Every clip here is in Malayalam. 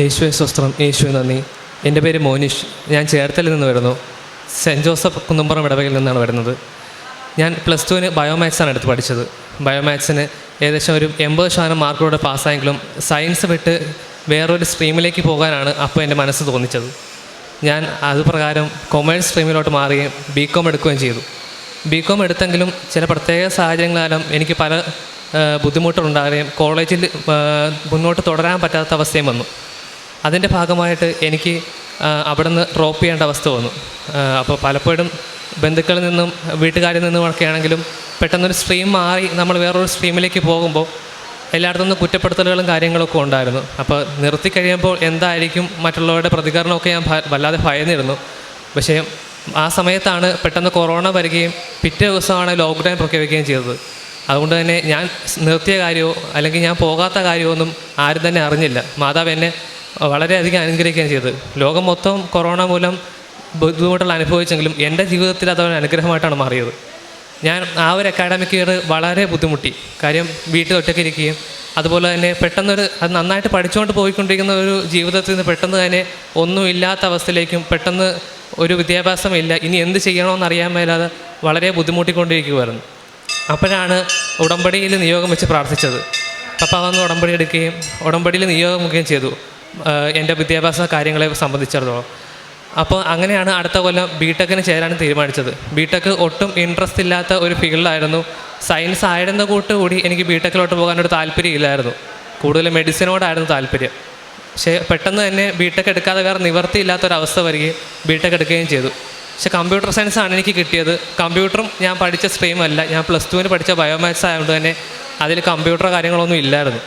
യേശുവെ സ്വസ്ത്രം യേശുവെ നന്ദി. എന്റെ പേര് മോനിഷ്. ഞാൻ ചേർത്തലിൽ നിന്ന് വരുന്നു. സെന്റ് ജോസഫ് കുന്നുംപുറം ഇടവകയിൽ നിന്നാണ് വരുന്നത്. ഞാൻ പ്ലസ് ടുവിന് ബയോമാത്സാണ് എടുത്ത് പഠിച്ചത്. ബയോമാത്സിന് ഏകദേശം ഒരു എൺപത് ശതമാനം മാർക്കോടെ പാസ്സായെങ്കിലും സയൻസ് വിട്ട് വേറൊരു സ്ട്രീമിലേക്ക് പോകാനാണ് അപ്പോൾ എന്റെ മനസ്സ് തോന്നിച്ചത്. ഞാൻ അതുപ്രകാരം കൊമേഴ്സ് സ്ട്രീമിലോട്ട് മാറുകയും ബി കോം എടുക്കുകയും ചെയ്തു. ബി കോം എടുത്തെങ്കിലും ചില പ്രത്യേക സാഹചര്യങ്ങളാലും എനിക്ക് പല ബുദ്ധിമുട്ടുണ്ടാകുകയും കോളേജിൽ മുന്നോട്ട് തുടരാൻ പറ്റാത്ത അവസ്ഥയും വന്നു. അതിന്റെ ഭാഗമായിട്ട് എനിക്ക് അവിടെ നിന്ന് ഡ്രോപ്പ് ചെയ്യേണ്ട അവസ്ഥ വന്നു. അപ്പോൾ പലപ്പോഴും ബന്ധുക്കളിൽ നിന്നും വീട്ടുകാരിൽ നിന്നുമൊക്കെ ആണെങ്കിലും പെട്ടെന്നൊരു സ്ട്രീം മാറി നമ്മൾ വേറൊരു സ്ട്രീമിലേക്ക് പോകുമ്പോൾ എല്ലായിടത്തു നിന്നും കുറ്റപ്പെടുത്തലുകളും കാര്യങ്ങളൊക്കെ ഉണ്ടായിരുന്നു. അപ്പോൾ നിർത്തി കഴിയുമ്പോൾ എന്തായിരിക്കും മറ്റുള്ളവരുടെ പ്രതികരണമൊക്കെ ഞാൻ വല്ലാതെ ഭയന്നിരുന്നു. പക്ഷേ ആ സമയത്താണ് പെട്ടെന്ന് കൊറോണ വരികയും പിറ്റേ ദിവസമാണ് ലോക്ക്ഡൗൺ പ്രഖ്യാപിക്കുകയും ചെയ്തത്. അതുകൊണ്ട് തന്നെ ഞാൻ നിർത്തിയ കാര്യമോ അല്ലെങ്കിൽ ഞാൻ പോകാത്ത കാര്യമോ ഒന്നും ആരും തന്നെ അറിഞ്ഞില്ല. മാതാവ് എന്നെ വളരെയധികം അനുഗ്രഹിക്കുകയും ചെയ്തത്. ലോകം മൊത്തം കൊറോണ മൂലം ബുദ്ധിമുട്ടുകൾ അനുഭവിച്ചെങ്കിലും എന്റെ ജീവിതത്തിൽ അതൊരു അനുഗ്രഹമായിട്ടാണ് മാറിയത്. ഞാൻ ആ ഒരു അക്കാഡമിക് ഇയർ വളരെ ബുദ്ധിമുട്ടി. കാര്യം വീട്ടിൽ ഒറ്റയ്ക്ക് ഇരിക്കുകയും അതുപോലെ തന്നെ പെട്ടെന്നൊരു അത് നന്നായിട്ട് പഠിച്ചുകൊണ്ട് പോയിക്കൊണ്ടിരിക്കുന്ന ഒരു ജീവിതത്തിൽ നിന്ന് പെട്ടെന്ന് തന്നെ ഒന്നും ഇല്ലാത്ത അവസ്ഥയിലേക്കും പെട്ടെന്ന് ഒരു വിദ്യാഭ്യാസം ഇല്ല. ഇനി എന്ത് ചെയ്യണമെന്ന് അറിയാൻ മേലാതെ വളരെ ബുദ്ധിമുട്ടിക്കൊണ്ടിരിക്കുമായിരുന്നു അപ്പോഴാണ് ഉടമ്പടിയിൽ നിയോഗം വെച്ച് പ്രാർത്ഥിച്ചത്. പപ്പ വന്ന് ഉടമ്പടി എടുക്കുകയും ഉടമ്പടിയിൽ നിയോഗം മുഖ്യം ചെയ്തു. എന്റെ വിദ്യാഭ്യാസ കാര്യങ്ങളെ സംബന്ധിച്ചിടത്തോളം. അപ്പോൾ അങ്ങനെയാണ് അടുത്ത കൊല്ലം ബി ടെക്കിന് ചേരാൻ തീരുമാനിച്ചത്. ബി ടെക്ക് ഒട്ടും ഇൻട്രസ്റ്റ് ഇല്ലാത്ത ഒരു ഫീൽഡായിരുന്നു സയൻസ് ആയിരുന്ന കൂട്ട് കൂടി എനിക്ക് ബി ടെക്കിലോട്ട് പോകാനൊരു താല്പര്യമില്ലായിരുന്നു കൂടുതൽ മെഡിസിനോടായിരുന്നു താല്പര്യം. പക്ഷേ പെട്ടെന്ന് തന്നെ ബി ടെക് എടുക്കാതെ വേറെ നിവർത്തിയില്ലാത്തൊരവസ്ഥ വരികയും ബി ടെക് എടുക്കുകയും ചെയ്തു. പക്ഷേ കമ്പ്യൂട്ടർ സയൻസ് ആണ് എനിക്ക് കിട്ടിയത്. കമ്പ്യൂട്ടറും ഞാൻ പഠിച്ച സ്ട്രീമല്ല ഞാൻ പ്ലസ് ടുവിന് പഠിച്ച ബയോമാത്സ് ആയതുകൊണ്ട് തന്നെ അതിൽ കമ്പ്യൂട്ടർ കാര്യങ്ങളൊന്നും ഇല്ലായിരുന്നു.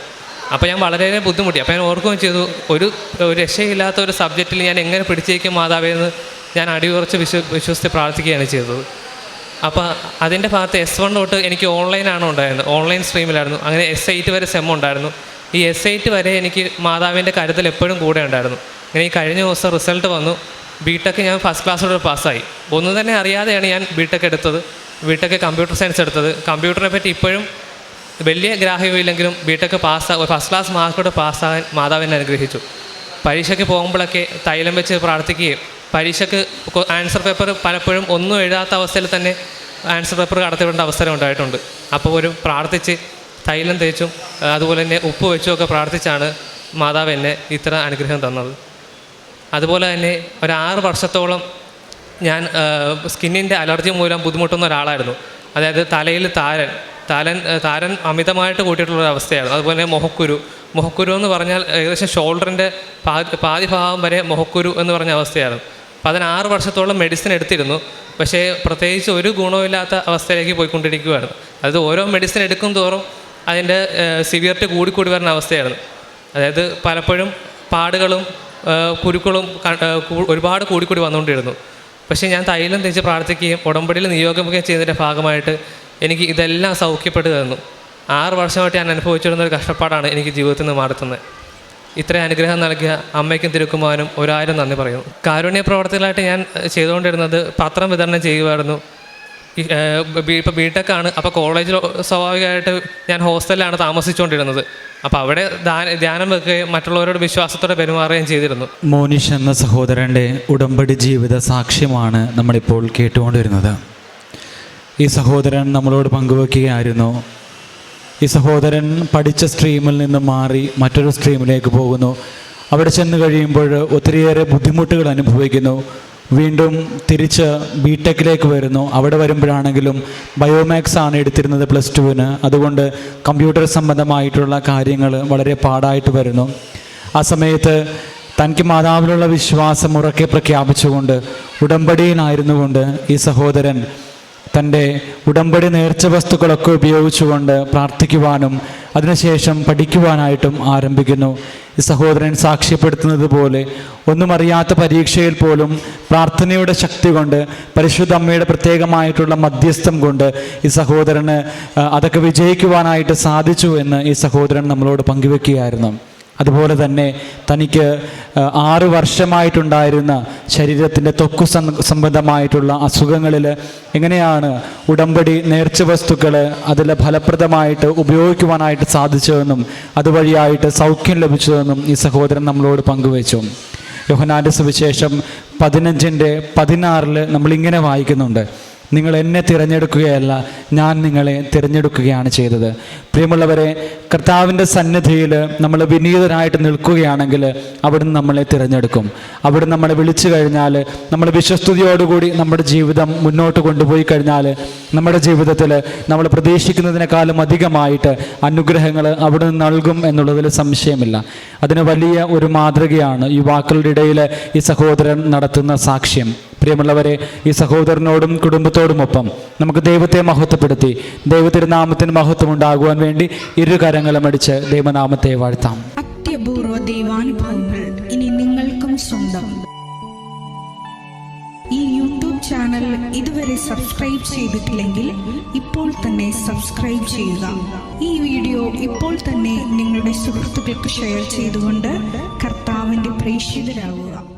അപ്പോൾ ഞാൻ വളരെയേറെ ബുദ്ധിമുട്ടി. അപ്പോൾ ഞാൻ ഓർക്കുകയും ചെയ്തു ഒരു രക്ഷയില്ലാത്ത ഒരു സബ്ജക്റ്റിൽ ഞാൻ എങ്ങനെ പിടിച്ചേക്കും മാതാവേന്ന് ഞാൻ അടിയുറച്ച് വിശ്വ വിശ്വസിച്ച് പ്രാർത്ഥിക്കുകയാണ് ചെയ്തത്. അപ്പോൾ അതിന്റെ ഭാഗത്ത് എസ് വൺ തൊട്ട് എനിക്ക് ഓൺലൈനാണ് ഉണ്ടായിരുന്നത്. ഓൺലൈൻ സ്ട്രീമിലായിരുന്നു അങ്ങനെ എസ് എയ്റ്റ് വരെ സെം ഉണ്ടായിരുന്നു. ഈ എസ് എയ്റ്റ് വരെ എനിക്ക് മാതാവിന്റെ കരുതൽ എപ്പോഴും കൂടെ ഉണ്ടായിരുന്നു. അങ്ങനെ ഈ കഴിഞ്ഞ ദിവസം റിസൾട്ട് വന്നു. ബിടെക് ഞാൻ ഫസ്റ്റ് ക്ലാസ്സോടെ പാസ്സായി ഒന്നും തന്നെ അറിയാതെയാണ് ഞാൻ ബിടെക് എടുത്തത്. ബിടെക് കമ്പ്യൂട്ടർ സയൻസ് എടുത്തത്. കമ്പ്യൂട്ടറിനെ പറ്റി ഇപ്പോഴും വലിയ ഗ്രാഹ്യമില്ലെങ്കിലും ബിടെക് പാസ്സാ ഫസ്റ്റ് ക്ലാസ് മാർക്കോടെ പാസ്സാകാൻ മാതാവിനെ അനുഗ്രഹിച്ചു. പരീക്ഷയ്ക്ക് പോകുമ്പോഴൊക്കെ തൈലം വെച്ച് പ്രാർത്ഥിക്കുകയും പരീക്ഷയ്ക്ക് ആൻസർ പേപ്പർ പലപ്പോഴും ഒന്നും എഴുതാത്ത അവസ്ഥയിൽ തന്നെ ആൻസർ പേപ്പർ കടത്തിവിടേണ്ട അവസരം ഉണ്ടായിട്ടുണ്ട്. അപ്പോൾ ഒരു പ്രാർത്ഥിച്ച് തൈലം തേച്ചും അതുപോലെ തന്നെ ഉപ്പ് വെച്ചും ഒക്കെ പ്രാർത്ഥിച്ചാണ് മാതാവ് എന്നെ ഇത്ര അനുഗ്രഹം തന്നത്. അതുപോലെ തന്നെ ഒരു ആറ് വർഷത്തോളം ഞാൻ സ്കിന്നിന്റെ അലർജി മൂലം ബുദ്ധിമുട്ടുന്ന ഒരാളായിരുന്നു. അതായത് തലയിൽ താരൻ. താരൻ താരൻ അമിതമായിട്ട് കൂട്ടിയിട്ടുള്ള അവസ്ഥയായിരുന്നു. അതുപോലെ മുഖക്കുരു മുഖക്കുരു എന്ന് പറഞ്ഞാൽ ഏകദേശം ഷോൾഡറിന്റെ പാതി പാതി ഭാഗം വരെ മുഖക്കുരു എന്ന് പറഞ്ഞ അവസ്ഥയായിരുന്നു. പതിനാറ് വർഷത്തോളം മെഡിസിൻ എടുത്തിരുന്നു. പക്ഷേ പ്രത്യേകിച്ച് ഒരു ഗുണമില്ലാത്ത അവസ്ഥയിലേക്ക് പോയിക്കൊണ്ടിരിക്കുകയായിരുന്നു അതായത് ഓരോ മെഡിസിൻ എടുക്കും തോറും അതിന്റെ സിവിയറിറ്റി കൂടിക്കൂടി വരുന്ന അവസ്ഥയായിരുന്നു. അതായത് പലപ്പോഴും പാടുകളും കുരുക്കളും ഒരുപാട് കൂടിക്കൂടി വന്നുകൊണ്ടിരുന്നു. പക്ഷേ ഞാൻ തൈലം തേച്ച് പ്രാർത്ഥിക്കുകയും ഉടമ്പടിയിൽ നിയോഗിക്കുകയും ചെയ്തതിന്റെ ഭാഗമായിട്ട് എനിക്ക് ഇതെല്ലാം സൗഖ്യപ്പെട്ടു തന്നു. ആറ് വർഷമായിട്ട് ഞാൻ അനുഭവിച്ചിരുന്ന ഒരു കഷ്ടപ്പാടാണ് എനിക്ക് ജീവിതത്തിൽ നിന്ന് മാറ്റുന്നത് ഇത്ര അനുഗ്രഹം നൽകിയ അമ്മയ്ക്കും തിരുക്കുമാനും ഒരായിരം നന്ദി പറയുന്നു. കാരുണ്യ പ്രവർത്തികളായിട്ട് ഞാൻ ചെയ്തുകൊണ്ടിരുന്നത് പത്രം വിതരണം ചെയ്യുമായിരുന്നു ഇപ്പോൾ ബി ആണ് അപ്പോൾ കോളേജിൽ സ്വാഭാവികമായിട്ട് ഞാൻ ഹോസ്റ്റലിലാണ് താമസിച്ചുകൊണ്ടിരുന്നത്. അപ്പോൾ അവിടെ ധ്യാനം വെക്കുകയും മറ്റുള്ളവരോട് വിശ്വാസത്തോടെ പെരുമാറുകയും ചെയ്തിരുന്നു. മോനിഷ് എന്ന സഹോദരന്റെ ഉടമ്പടി ജീവിത സാക്ഷ്യമാണ് നമ്മളിപ്പോൾ കേട്ടുകൊണ്ടിരുന്നത്. ഈ സഹോദരൻ നമ്മളോട് പങ്കുവെക്കുകയായിരുന്നു. ഈ സഹോദരൻ പഠിച്ച സ്ട്രീമിൽ നിന്ന് മാറി മറ്റൊരു സ്ട്രീമിലേക്ക് പോകുന്നു. അവിടെ ചെന്ന് കഴിയുമ്പോൾ ഒത്തിരിയേറെ ബുദ്ധിമുട്ടുകൾ അനുഭവിക്കുന്നു. വീണ്ടും തിരിച്ച് ബി ടെക്കിലേക്ക് വരുന്നു. അവിടെ വരുമ്പോഴാണെങ്കിലും ബയോമാക്സ് ആണ് എടുത്തിരുന്നത് പ്ലസ് ടുവിന്. അതുകൊണ്ട് കമ്പ്യൂട്ടർ സംബന്ധമായിട്ടുള്ള കാര്യങ്ങൾ വളരെ പാടായിട്ട് വരുന്നു. ആ സമയത്ത് തനിക്ക് മാതാവിലുള്ള വിശ്വാസം ഉറക്കെ പ്രഖ്യാപിച്ചുകൊണ്ട് ഉടമ്പടിയിലായിരുന്നുകൊണ്ട് ഈ സഹോദരൻ തന്റെ ഉടമ്പടി നേർച്ച വസ്തുക്കളൊക്കെ ഉപയോഗിച്ചുകൊണ്ട് പ്രാർത്ഥിക്കുവാനും അതിനുശേഷം പഠിക്കുവാനായിട്ടും ആരംഭിക്കുന്നു. ഈ സഹോദരൻ സാക്ഷ്യപ്പെടുത്തുന്നത് പോലെ ഒന്നും അറിയാത്ത പരീക്ഷയിൽ പോലും പ്രാർത്ഥനയുടെ ശക്തി കൊണ്ട് പരിശുദ്ധ അമ്മയുടെ പ്രത്യേകമായിട്ടുള്ള മധ്യസ്ഥം കൊണ്ട് ഈ സഹോദരന് അതൊക്കെ വിജയിക്കുവാനായിട്ട് സാധിച്ചു എന്ന് ഈ സഹോദരൻ നമ്മളോട് പങ്കുവെക്കുകയായിരുന്നു. അതുപോലെ തന്നെ തനിക്ക് ആറു വർഷമായിട്ടുണ്ടായിരുന്ന ശരീരത്തിന്റെ തൊക്ക് സംബന്ധമായിട്ടുള്ള അസുഖങ്ങളിൽ എങ്ങനെയാണ് ഉടമ്പടി നേർച്ച വസ്തുക്കൾ അതിൽ ഫലപ്രദമായിട്ട് ഉപയോഗിക്കുവാനായിട്ട് സാധിച്ചതെന്നും അതുവഴിയായിട്ട് സൗഖ്യം ലഭിച്ചതെന്നും ഈ സഹോദരൻ നമ്മളോട് പങ്കുവച്ചു. യോഹനാന്റെ സുവിശേഷം പതിനഞ്ചിന്റെ പതിനാറിൽ നമ്മളിങ്ങനെ വായിക്കുന്നുണ്ട്. നിങ്ങൾ എന്നെ തിരഞ്ഞെടുക്കുകയല്ല ഞാൻ നിങ്ങളെ തിരഞ്ഞെടുക്കുകയാണ് ചെയ്തത്. പ്രിയമുള്ളവരെ കർത്താവിന്റെ സന്നിധിയിൽ നമ്മൾ വിനീതരായിട്ട് നിൽക്കുകയാണെങ്കിൽ അവിടുന്ന് നമ്മളെ തിരഞ്ഞെടുക്കും. അവിടുന്ന് നമ്മളെ വിളിച്ചു കഴിഞ്ഞാൽ നമ്മൾ വിശ്വസ്തുതിയോടുകൂടി നമ്മുടെ ജീവിതം മുന്നോട്ട് കൊണ്ടുപോയി കഴിഞ്ഞാൽ നമ്മുടെ ജീവിതത്തിൽ നമ്മൾ പ്രതീക്ഷിക്കുന്നതിനേക്കാളും അധികമായിട്ട് അനുഗ്രഹങ്ങൾ അവിടുന്ന് നൽകും എന്നുള്ളതിൽ സംശയമില്ല. അതിന് വലിയ ഒരു മാതൃകയാണ് യുവാക്കളുടെ ഇടയിൽ ഈ സഹോദരൻ നടത്തുന്ന സാക്ഷ്യം. പ്രിയമുള്ളവരെ ഈ സഹോദരനോടും കുടുംബത്തോടുമൊപ്പം നമുക്ക് ദൈവത്തെ മഹത്വപ്പെടുത്തി ദൈവത്തിരുനാമത്തിന് മഹത്വം ഉണ്ടാകുവാൻ വേണ്ടി ഇരു കരങ്ങളും അടിച്ച് ദൈവനാമത്തെ വാഴ്ത്താം. അത്യപൂർവ ദൈവാനുഭവങ്ങൾ ഇനി നിങ്ങൾക്കും സ്വന്തം. ഈ യൂട്യൂബ് ചാനൽ ഇതുവരെ സബ്സ്ക്രൈബ് ചെയ്തിട്ടില്ലെങ്കിൽ ഇപ്പോൾ തന്നെ സബ്സ്ക്രൈബ് ചെയ്യുക. ഈ വീഡിയോ ഇപ്പോൾ തന്നെ നിങ്ങളുടെ സുഹൃത്തുക്കൾക്ക് ഷെയർ ചെയ്തുകൊണ്ട് കർത്താവിന്റെ പ്രേക്ഷിതരാകുക.